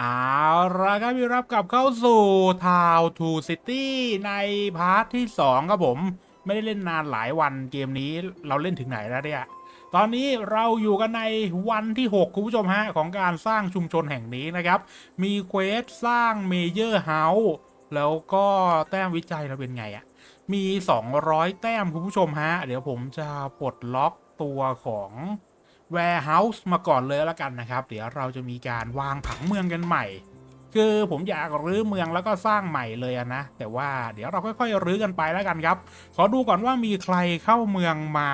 เอาละครับพี่รับกลับเข้าสู่ Town to City ในพาร์ทที่ 2 ครับผม ไม่ได้เล่นนานหลายวันเกมนี้เราเล่นถึงไหนแล้วเนี่ยตอนนี้เราอยู่กันในวันที่ 6 คุณผู้ชมฮะ ของการสร้างชุมชนแห่งนี้นะครับ มีเควสสร้างเมเยอร์เฮาส์แล้วก็แต้มวิจัยเราเป็นไงอะมี 200 แต้มคุณผู้ชมฮะ เดี๋ยวผมจะปลดล็อกตัวของ warehouse มาก่อนเลยแล้วกันนะครับ เดี๋ยวเราจะมีการวางผังเมืองกันใหม่ คือผมอยากรื้อเมืองแล้วก็สร้างใหม่เลยนะ แต่ว่าเดี๋ยวเราค่อยๆรื้อกันไปแล้วกันครับ ขอดูก่อนว่ามีใครเข้าเมืองมา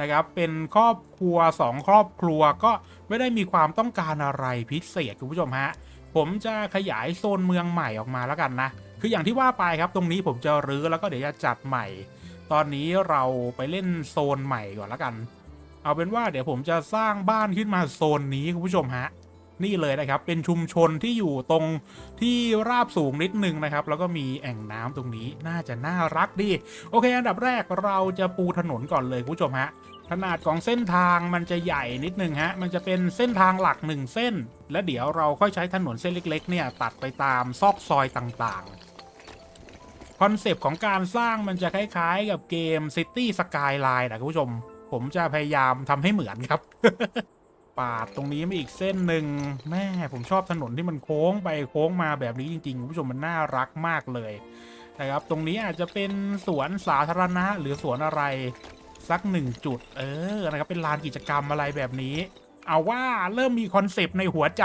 นะครับ เป็นครอบครัวสองครอบครัวก็ไม่ได้มีความต้องการอะไรพิเศษคุณผู้ชมฮะ ผมจะขยายโซนเมืองใหม่ออกมาแล้วกันนะ คืออย่างที่ว่าไปครับ ตรงนี้ผมจะรื้อแล้วก็เดี๋ยวจะจัดใหม่ ตอนนี้เราไปเล่นโซนใหม่ก่อนแล้วกัน เอาเป็นว่าเดี๋ยวผมจะสร้างบ้านขึ้นมาโซนนี้คุณผู้ชมฮะนี่เลยนะครับเป็นชุมชนที่อยู่ตรงที่ราบสูงนิดนึงนะครับ แล้วก็มีแอ่งน้ำตรงนี้น่าจะน่ารักดีโอเค อันดับแรกเราจะปูถนนก่อนเลยคุณผู้ชมฮะขนาดของเส้นทางมันจะใหญ่นิดนึงฮะ มันจะเป็นเส้นทางหลักหนึ่งเส้น และเดี๋ยวเราค่อยใช้ถนนเส้นเล็ก ๆ เนี่ย ตัดไปตามซอกซอยต่างๆ คอนเซปต์ของการสร้างมันจะคล้ายๆกับเกม City Skyline นะคุณผู้ชม ผมจะพยายามทำให้เหมือนครับ ปาดตรงนี้มาอีกเส้นหนึ่งแม่ผมชอบถนนที่มันโค้งไปโค้งมาแบบนี้จริงๆคุณผู้ชมมันน่ารักมากเลยนะครับ ตรงนี้อาจจะเป็นสวนสาธารณะหรือสวนอะไรสักหนึ่งจุด เออนะครับเป็นลานกิจกรรมอะไรแบบนี้ เอาว่าเริ่มมีคอนเซปต์ในหัวใจ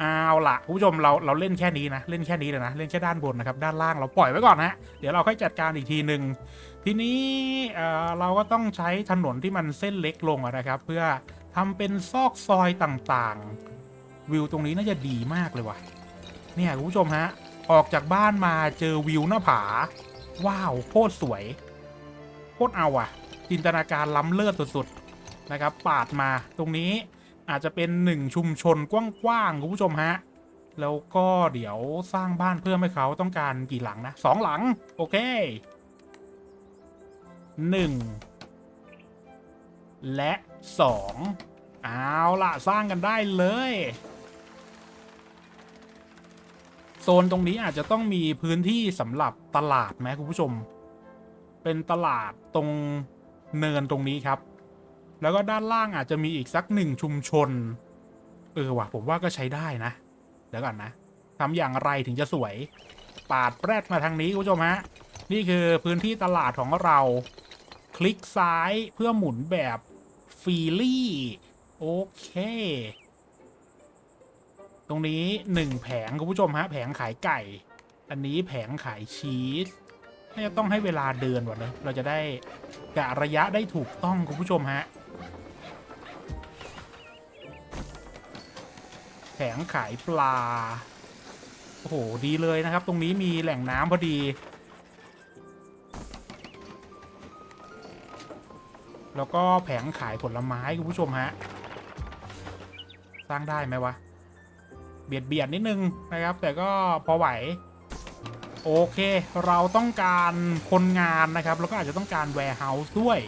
เอาละผู้ชมเราเราเล่นแค่นี้นะ เล่นแค่นี้เลยนะ เล่นแค่ด้านบนนะครับ ด้านล่างเราปล่อยไว้ก่อนนะ เดี๋ยวเราค่อยจัดการอีกทีหนึ่งทีนี้เอ่อเราก็ต้องใช้ถนนที่มันเส้นเล็กลงนะครับ เพื่อทำเป็นซอกซอยต่างๆ วิวตรงนี้น่าจะดีมากเลยว่ะเนี่ยคุณผู้ชมฮะออกจากบ้านมาเจอวิวหน้าผา ว้าวโคตรสวยโคตรเอาอะจินตนาการล้ำเลิศสุดๆนะครับ ปาดมาตรงนี้ อาจจะเป็นหนึ่งชุมชนกว้างๆคุณผู้ชมฮะ แล้วก็เดี๋ยวสร้างบ้านเพิ่มให้เขาต้องการกี่หลังนะสองหลัง โอเคหนึ่งและสองเอาล่ะ สร้างกันได้เลยโซนตรงนี้อาจจะต้องมีพื้นที่สำหรับตลาดไหมคุณผู้ชม เป็นตลาดตรงเนินตรงนี้ครับ แล้วก็ด้านล่างอาจจะมีอีกสักหนึ่งชุมชน เออว่ะผมว่าก็ใช้ได้นะ เดี๋ยวก่อนนะทำอย่างไรถึงจะสวย ปาดแปรดมาทางนี้คุณผู้ชมฮะ นี่คือพื้นที่ตลาดของเรา คลิกซ้ายเพื่อหมุนแบบฟีลี่ โอเค ตรงนี้หนึ่งแผงคุณผู้ชมฮะ แผงขายไก่ อันนี้แผงขายชีสน่าจะต้องให้เวลาเดินก่อนเลยเราจะได้กะระยะได้ถูกต้องคุณผู้ชมฮะ แผงขายปลา โอ้โห ดีเลยนะครับ ตรงนี้มีแหล่งน้ำพอดี แล้วก็แผงขายผลไม้คุณผู้ชมฮะ สร้างได้ไหมวะ เบียดเบียดนิดนึงนะครับ แต่ก็พอไหว โอเค เราต้องการคนงานนะครับ แล้วก็อาจจะต้องการ warehouse ด้วย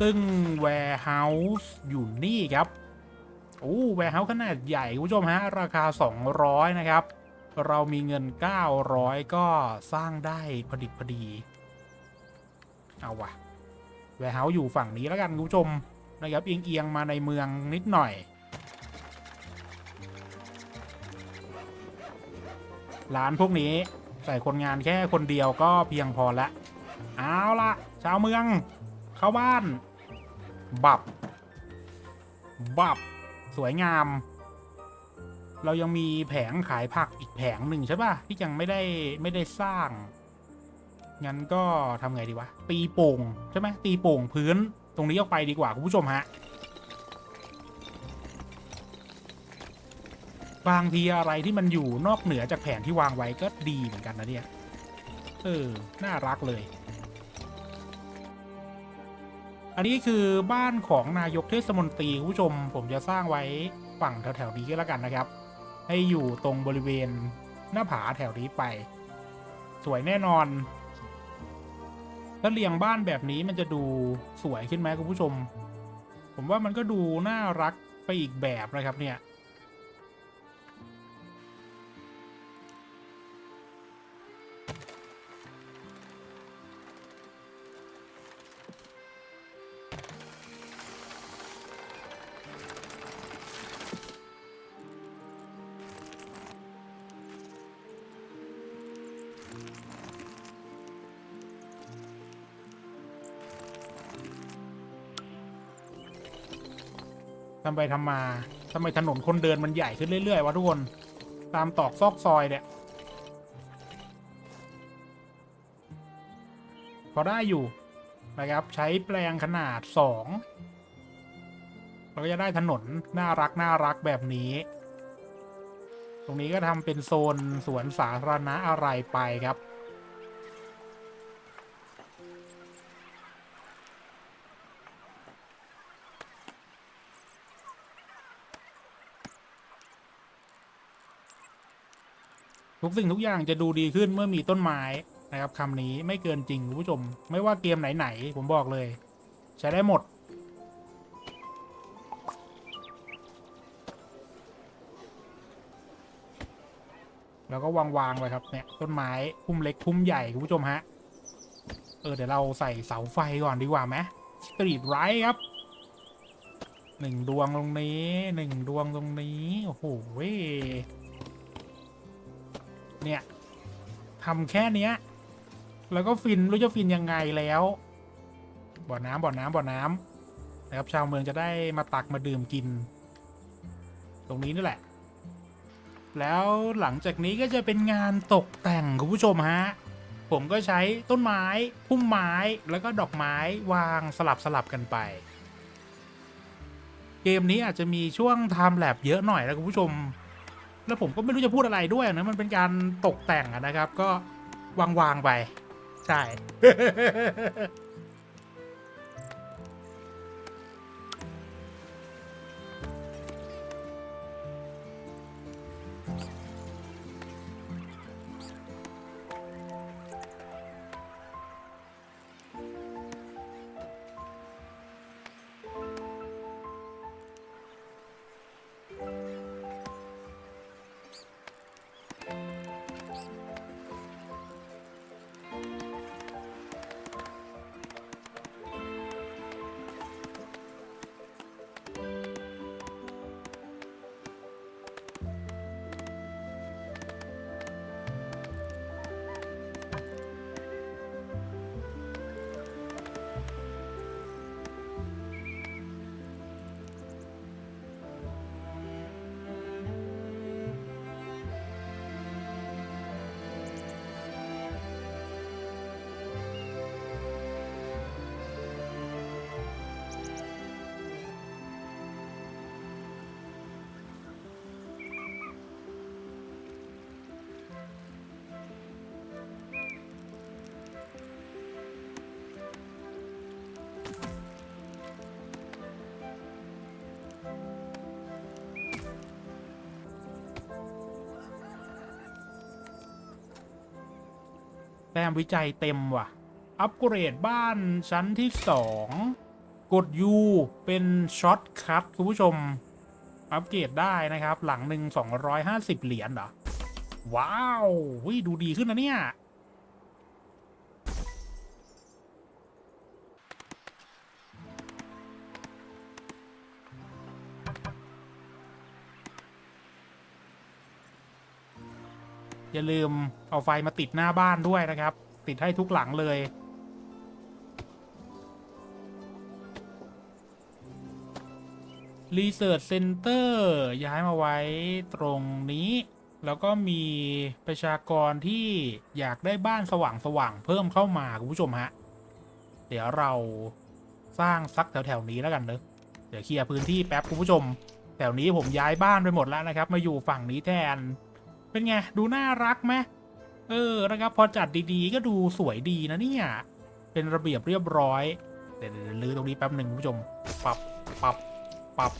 ซึ่ง warehouse อยู่นี่ครับ โอ้ warehouse ขนาดใหญ่คุณผู้ชมฮะ ราคา 200 นะครับ เรามีเงิน 900 ก็สร้างได้พอดิบพอดี เอาวะ warehouse อยู่ฝั่งนี้แล้วกันคุณผู้ชมนะครับเอียงๆมาในเมืองนิดหน่อย ร้านพวกนี้ใส่คนงานแค่คนเดียวก็เพียงพอละ เอาละชาวเมือง เข้าบ้าน บับ บับ สวยงาม เรายังมีแผงขายผักอีกแผงหนึ่งใช่ป่ะ ที่ยังไม่ได้ไม่ได้สร้าง งั้นก็ทำไงดีวะ ตีโป่งใช่ไหมตีโป่งพื้นตรงนี้ออกไปดีกว่าคุณผู้ชมฮะ บางทีอะไรที่มันอยู่นอกเหนือจากแผนที่วางไว้ก็ดีเหมือนกันนะเนี่ย เออ น่ารักเลย อันนี้คือบ้านของนายกเทศมนตรีคุณผู้ชม ผมจะสร้างไว้ฝั่งแถวๆนี้ก็แล้วกันนะครับ ให้อยู่ตรงบริเวณหน้าผาแถวนี้ไป สวยแน่นอนถ้าเรียงบ้านแบบนี้มันจะดูสวยขึ้นไหมคุณผู้ชม ผมว่ามันก็ดูน่ารักไปอีกแบบนะครับเนี่ย ทำไปทำมาทำไมถนนคนเดินมันใหญ่ขึ้นเรื่อยๆวะทุกคน ตามตอกซอกซอยเนี่ยพอได้อยู่นะครับ ใช้แปลงขนาดสองเราก็จะได้ถนนน่ารักน่ารักแบบนี้ ตรงนี้ก็ทำเป็นโซนสวนสาธารณะอะไรไปครับ ทุกสิ่งทุกอย่างจะดูดีขึ้นเมื่อมีต้นไม้นะครับคำนี้ไม่เกินจริงคุณผู้ชม ไม่ว่าเกมไหนๆผมบอกเลย ใช้ได้หมด แล้วก็วางๆไว้ครับเนี่ยต้นไม้พุ่มเล็กพุ่มใหญ่คุณผู้ชมฮะเออเดี๋ยวเราใส่เสาไฟก่อนดีกว่าไหมสตรีทไรครับหนึ่งดวงตรงนี้หนึ่งดวงตรงนี้ โอ้โห เนี่ยทำแค่เนี้ย แล้วก็ฟินรู้จะฟินยังไงแล้ว บ่อน้ำบ่อน้ำบ่อน้ำนะครับชาวเมืองจะได้มาตักมาดื่มกิน ตรงนี้นี่แหละ แล้วหลังจากนี้ก็จะเป็นงานตกแต่งคุณผู้ชมฮะผมก็ใช้ต้นไม้พุ่มไม้แล้วก็ดอกไม้วางสลับสลับกันไป เกมนี้อาจจะมีช่วงไทม์แลบเยอะหน่อยนะคุณผู้ชม แล้วผมก็ไม่รู้จะพูดอะไรด้วยนะมันเป็นการตกแต่งนะครับ ก็วางๆไป ใช่ ต้มวิจัยเต็มว่ะ อัปเกรดบ้านชั้นที่สองกด U เป็นช็อตคัทคุณผู้ชม อัปเกรดได้นะครับ หลังหนึ่ง250 เหรียญเหรอ ว้าววิดูดีขึ้นนะเนี่ย อย่าลืมเอาไฟมาติดหน้าบ้านด้วยนะครับ ติดให้ทุกหลังเลย Research Center ย้ายมาไว้ตรงนี้ แล้วก็มีประชากรที่อยากได้บ้านสว่างๆเพิ่มเข้ามา คุณผู้ชมฮะ เดี๋ยวเราสร้างสักแถวๆนี้แล้วกันเนอะเดี๋ยวเคลียร์พื้นที่แป๊บคุณผู้ชม แถวนี้ผมย้ายบ้านไปหมดแล้วนะครับ มาอยู่ฝั่งนี้แทน เป็นไง ดูน่ารักไหมเออนะครับพอจัดดีๆ ก็ดูสวยดีนะเนี่ย เป็นระเบียบเรียบร้อย เดี๋ยวลือตรงนี้แป๊บหนึ่งคุณผู้ชม ปรับปรับปรับ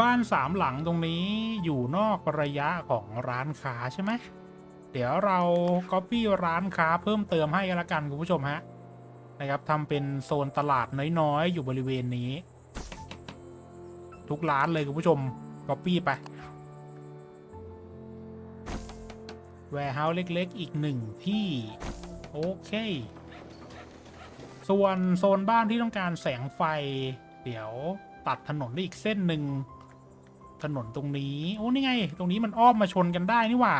บ้านสามหลังตรงนี้อยู่นอกระยะของร้านค้าใช่ไหมเดี๋ยวเราก๊อปปี้ร้านค้าเพิ่มเติมให้กันละกันคุณผู้ชมฮะนะครับทำเป็นโซนตลาดน้อยๆ อยู่บริเวณนี้ ทุกร้านเลยคุณผู้ชมก๊อปปี้ไปแวร์เฮาส์เล็กๆ อีกหนึ่งที่ โอเค ส่วนโซนบ้านที่ต้องการแสงไฟ เดี๋ยวตัดถนนได้อีกเส้นหนึ่ง ถนนตรงนี้ โอ้นี่ไง ตรงนี้มันอ้อมมาชนกันได้นี่หว่า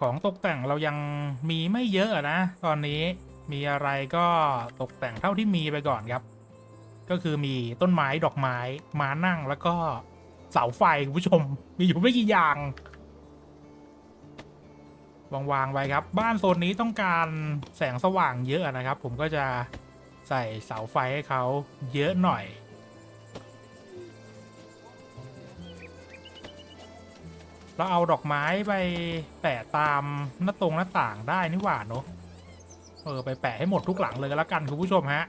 ของตกแต่งเรายังมีไม่เยอะนะ ตอนนี้มีอะไรก็ตกแต่งเท่าที่มีไปก่อนครับ ก็คือมีต้นไม้ดอกไม้ม้านั่งแล้วก็เสาไฟคุณผู้ชม มีอยู่ไม่กี่อย่างวางๆไว้ครับ บ้านโซนนี้ต้องการแสงสว่างเยอะนะครับ ผมก็จะใส่เสาไฟให้เขาเยอะหน่อย เราเอาดอกไม้ไปแปะตามหน้าตรงหน้าต่างได้นี่หว่าเนอะเออไปแปะให้หมดทุกหลังเลยก็แล้วกันคุณผู้ชมฮะ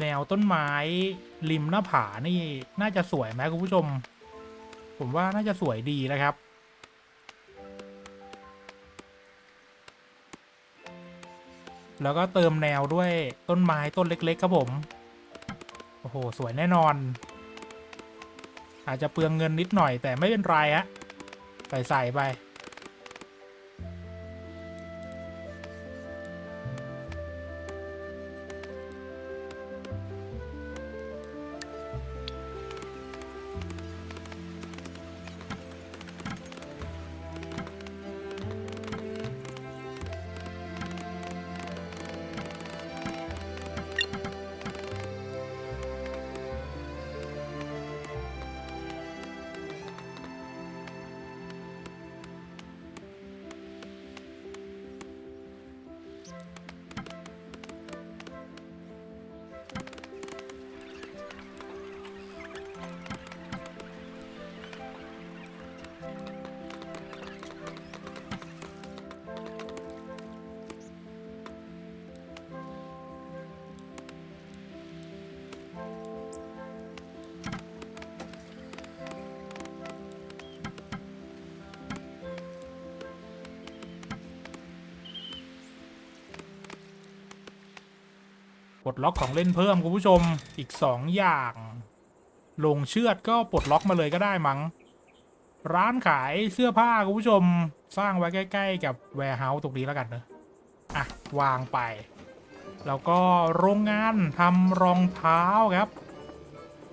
แนวต้นไม้ ริมหน้าผานี่น่าจะสวยไหมคุณผู้ชม ผมว่าน่าจะสวยดีนะครับ แล้วก็เติมแนวด้วยต้นไม้ต้นเล็ก ๆ ครับผม โอ้โห สวยแน่นอน อาจจะเปลืองเงินนิดหน่อยแต่ไม่เป็นไรฮะใส่ใส่ไป ปลดล็อกของเล่นเพิ่มคุณผู้ชมอีก 2 อย่าง ลงเชือดก็ปลดล็อกมาเลยก็ได้มั้ง ร้านขายเสื้อผ้าคุณผู้ชมสร้างไว้ใกล้ ๆ กับแวร์เฮาส์ตรงนี้แล้วกันเนอะอะ วางไป แล้วก็โรงงานทำรองเท้าครับ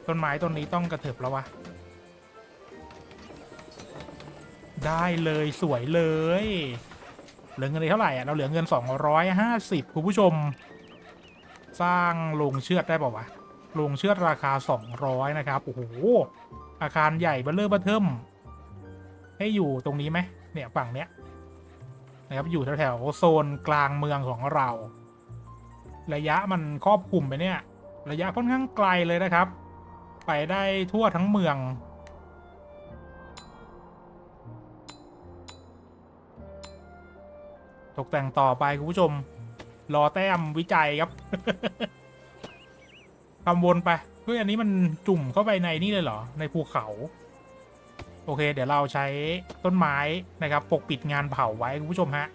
ต้นไม้ต้นนี้ต้องกระเถิบแล้ววะได้เลยสวยเลย เหลือเงินเท่าไหร่อะเราเหลือเงิน 250 คุณผู้ชม สร้างโรงเชือดได้ป่าวะโรงเชือดราคา 200 นะครับ โอ้โห อาคารใหญ่เบลเลอร์เบอร์เทิมให้อยู่ตรงนี้ไหมเนี่ยฝั่งเนี้ยนะครับอยู่แถวๆโซนกลางเมืองของเรา ระยะมันครอบคลุมไปเนี่ย ระยะค่อนข้างไกลเลยนะครับ ไปได้ทั่วทั้งเมืองตกแต่งต่อไปคุณผู้ชม รอแต้มวิจัยครับ ทำวนไปเฮ้ยอันนี้มันจุ่มเข้าไปในนี่เลยเหรอ ในภูเขา โอเค เดี๋ยวเราใช้ต้นไม้นะครับ ปกปิดงานเผาไว้คุณผู้ชมฮะ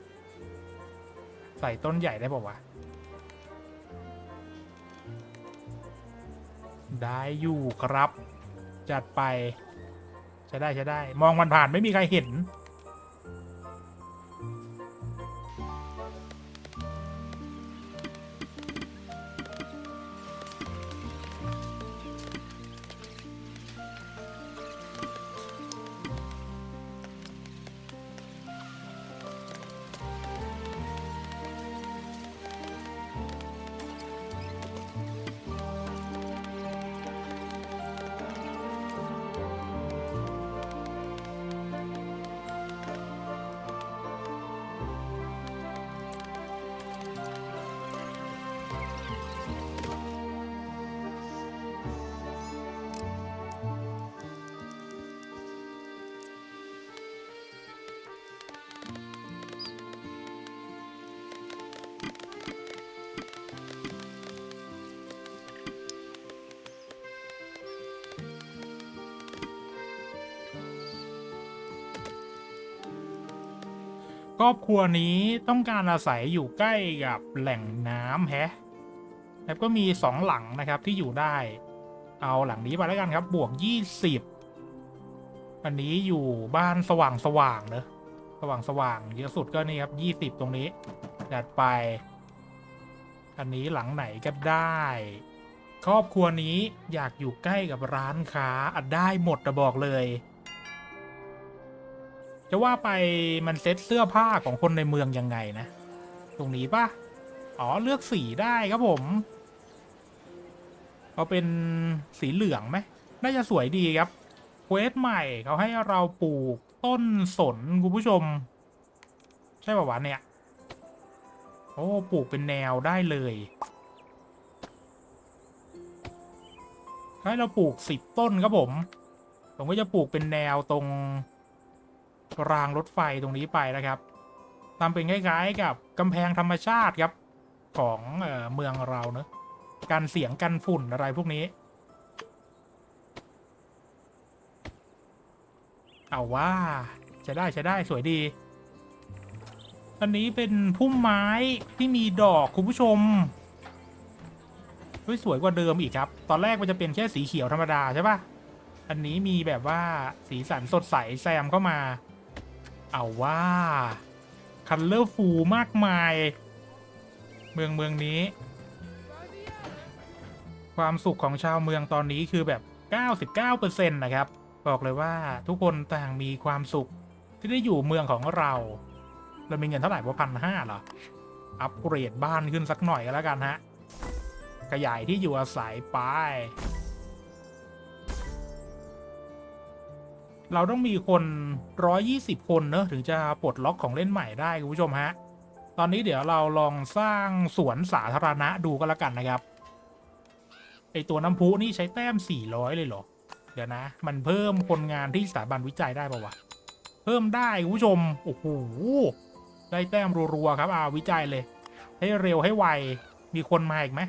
ใส่ต้นใหญ่ได้ป่าวะ ได้อยู่ครับ จัดไป ใช้ได้ใช้ได้ มองมันผ่านไม่มีใครเห็น ครอบครัวนี้ต้องการอาศัยอยู่ใกล้กับแหล่งน้ำแฮะแล้วก็มีสองหลังนะครับที่อยู่ได้ เอาหลังนี้ไปแล้วกันครับ บวกยี่สิบอันนี้อยู่บ้านสว่างสว่างๆเนอะสว่างสว่างเยอะสุดก็นี่ครับยี่สิบตรงนี้จัดไป อันนี้หลังไหนก็ได้ ครอบครัวนี้อยากอยู่ใกล้กับร้านค้าอะได้หมดจะบอกเลย จะว่าไปมันเซ็ตเสื้อผ้าของคนในเมืองยังไงนะ ตรงนี้ปะอ๋อเลือกสีได้ครับผม เอาเป็นสีเหลืองไหมน่าจะสวยดีครับเควสใหม่เขาให้เราปลูกต้นสนคุณผู้ชม ใช่ป่าวะเนี่ย โอ้ปลูกเป็นแนวได้เลยให้เราปลูกสิบต้นครับผม ผมก็จะปลูกเป็นแนวตรง รางรถไฟตรงนี้ไปนะครับทำเป็นคล้ายๆกับกำแพงธรรมชาติครับของเออเมืองเราเนอะกันเสียงกันฝุ่นอะไรพวกนี้ เอาว่าใช้ได้ใช้ได้สวยดี อันนี้เป็นพุ่มไม้ที่มีดอกคุณผู้ชมเฮ้ยสวยกว่าเดิมอีกครับ ตอนแรกมันจะเป็นแค่สีเขียวธรรมดาใช่ปะอันนี้มีแบบว่าสีสันสดใสแซมเข้ามา เอาว่าคันเลอร์ฟูมากมาย เมืองเมืองนี้ ความสุขของชาวเมืองตอนนี้คือแบบ 99%นะครับ บอกเลยว่าทุกคนต่างมีความสุขที่ได้อยู่เมืองของเรา เรามีเงินเท่าไหร่ว่าพันห้าเหรอ อัปเกรดบ้านขึ้นสักหน่อยก็แล้วกันฮะ ขยายที่อยู่อาศัยไป เราต้องมีคน 120 คนเนอะถึงจะปลดล็อกของเล่นใหม่ได้คุณผู้ชมฮะ ตอนนี้เดี๋ยวเราลองสร้างสวนสาธารณะดูก็แล้วกันนะครับ ไอตัวน้ำพุนี่ใช้แต้ม 400 เลยเหรอ เดี๋ยวนะ มันเพิ่มคนงานที่สถาบันวิจัยได้ปะวะ เพิ่มได้คุณผู้ชม โอ้โห ได้แต้มรัวๆครับอาวิจัยเลย ให้เร็วให้ไว มีคนมาอีกไหม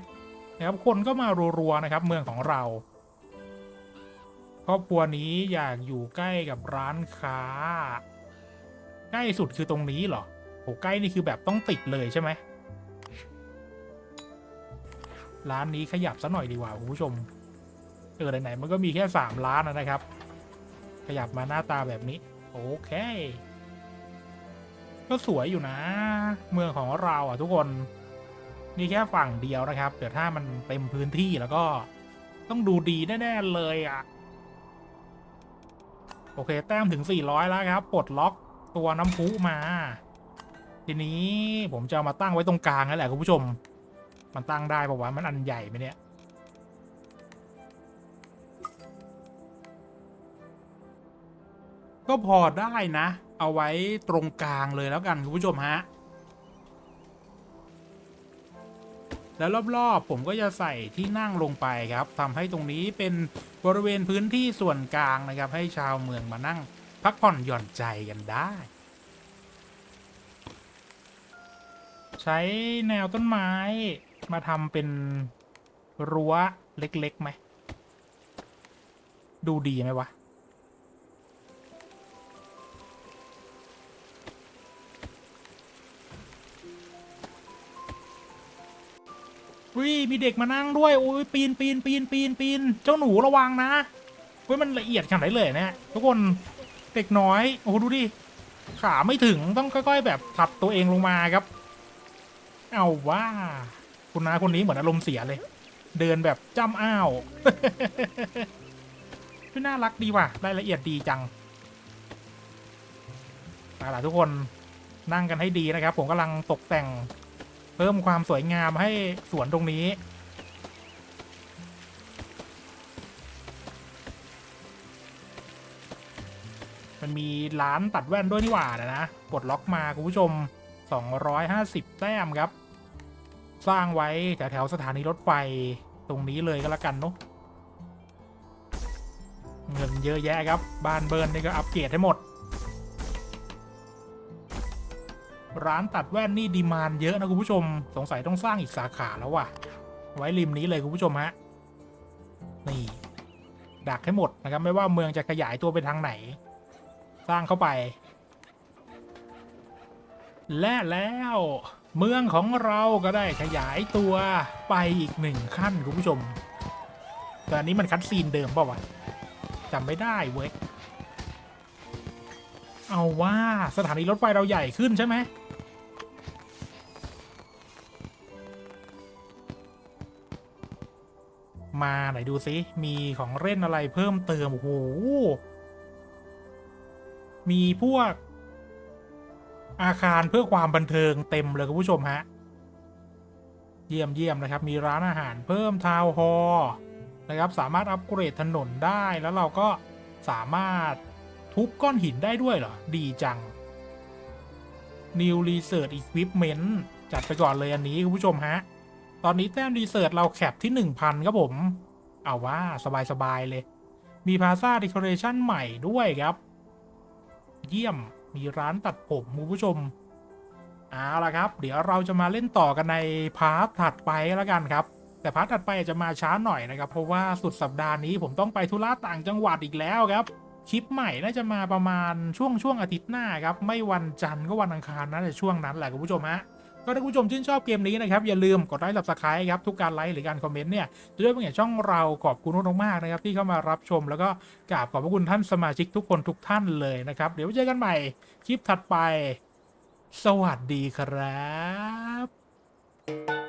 นะครับ คนก็มารัวๆนะครับ เมืองของเรา ครอบครัวนี้อยากอยู่ใกล้กับร้านค้า ใกล้สุดคือตรงนี้เหรอโหใกล้นี่คือแบบต้องติดเลยใช่ไหมร้านนี้ขยับซะหน่อยดีกว่าคุณผู้ชมเออไหนๆมันก็มีแค่สามร้านนะครับ ขยับมาหน้าตาแบบนี้ โอเค ก็สวยอยู่นะ เมืองของเราอะทุกคนนี่แค่ฝั่งเดียวนะครับ เดี๋ยวถ้ามันเต็มพื้นที่แล้วก็ต้องดูดีแน่ ๆ เลยอะ โอเค แต้มถึง 400 แล้วครับ ปลดล็อกตัวน้ำพุมา ทีนี้ผมจะามาตั้งไว้ตรงกลางนั่นแหละคุณผู้ชม มันตั้งได้ปะวะ มันอันใหญ่ไหมเนี่ย ก็พอได้นะ เอาไว้ตรงกลางเลยแล้วกันคุณผู้ชมฮะ แล้วรอบๆ ผมก็จะใส่ที่นั่งลงไปครับทำให้ตรงนี้เป็นบริเวณพื้นที่ส่วนกลางนะครับ ให้ชาวเมืองมานั่งพักผ่อนหย่อนใจกันได้ ใช้แนวต้นไม้มาทำเป็นรั้วเล็กๆไหม ดูดีไหมวะ วิมีเด็กมานั่งด้วยโอ้ยปีนปีนปีนปีนปีนเจ้าหนูระวังนะเว้ยมันละเอียดขนาดไหนเลยเนี่ยทุกคนเด็กน้อยโอ้โหดูดิขาไม่ถึงต้องค่อยๆ แบบถับตัวเองลงมาครับ เอาว่า คุณน้าคนนี้เหมือนอารมณ์เสียเลย เดินแบบจ้ำอ้าวพี่น่ารักดีว่ะรายละเอียดดีจังเอาล่ะทุกคนนั่งกันให้ดีนะครับ ผมกำลังตกแต่ง เพิ่มความสวยงามให้สวนตรงนี้ มันมีร้านตัดแว่นด้วยนี่หว่านะนะกดล็อกมาคุณผู้ชม 250 แต้มครับ สร้างไว้แถวแถวๆสถานีรถไฟตรงนี้เลยก็แล้วกันเนาะเงินเยอะแยะครับ บ้านเบิร์นนี่ก็อัปเกรดให้หมด ร้านตัดแว่นนี่ดีมานเยอะนะคุณผู้ชม สงสัยต้องสร้างอีกสาขาแล้วว่ะ ไว้ริมนี้เลยคุณผู้ชมฮะ นี่ ดักให้หมดนะครับ ไม่ว่าเมืองจะขยายตัวไปทางไหน สร้างเข้าไป และแล้วเมืองของเราก็ได้ขยายตัวไปอีกหนึ่งขั้นคุณผู้ชม แต่อันนี้มันคัดซีนเดิมเปล่าวะจำไม่ได้เว้ย เอาว่าสถานีรถไฟเราใหญ่ขึ้นใช่ไหม มาไหนดูซิ มีของเล่นอะไรเพิ่มเติม โอ้โห มีพวก อาคารเพื่อความบันเทิงเต็มเลยคุณผู้ชมฮะ เยี่ยมเยี่ยมนะครับ มีร้านอาหารเพิ่มทาวน์ฮอลนะครับ สามารถอัปเกรดถนนได้แล้วเราก็สามารถทุบก้อนหินได้ด้วยเหรอ ดีจัง New Research Equipment จัดไปก่อนเลยอันนี้คุณผู้ชมฮะ ตอนนี้แต้มรีเสิร์ชเราแคปที่ 1,000 ครับผม เอาว่าสบายๆเลย มีพาซาดิคอเรชันใหม่ด้วยครับ เยี่ยมมีร้านตัดผมคุณผู้ชม เอาละครับ เดี๋ยวเราจะมาเล่นต่อกันในพาร์ทถัดไปแล้วกันครับ แต่พาร์ทถัดไปจจะมาช้าหน่อยนะครับ เพราะว่าสุดสัปดาห์นี้ผมต้องไปธุระต่างจังหวัดอีกแล้วครับ คลิปใหม่น่าจะมาประมาณช่วงช่วงอาทิตย์หน้าครับ ไม่วันจันทร์ก็วันอังคารนะแต่ช่วงนั้นแหละคุณผู้ชมฮะ ก็ถ้าคุณผู้ชมชื่นชอบเกมนี้นะครับ อย่าลืมกดไลค์ subscribe ครับ ทุกการไลค์หรือการคอมเมนต์เนี่ยจะช่วยเป็นอย่างช่องเราขอบคุณมากๆนะครับ ที่เข้ามารับชมแล้วก็กราบขอบพระคุณท่านสมาชิกทุกคนทุกท่านเลยนะครับ เดี๋ยวเจอกันใหม่คลิปถัดไป สวัสดีครับ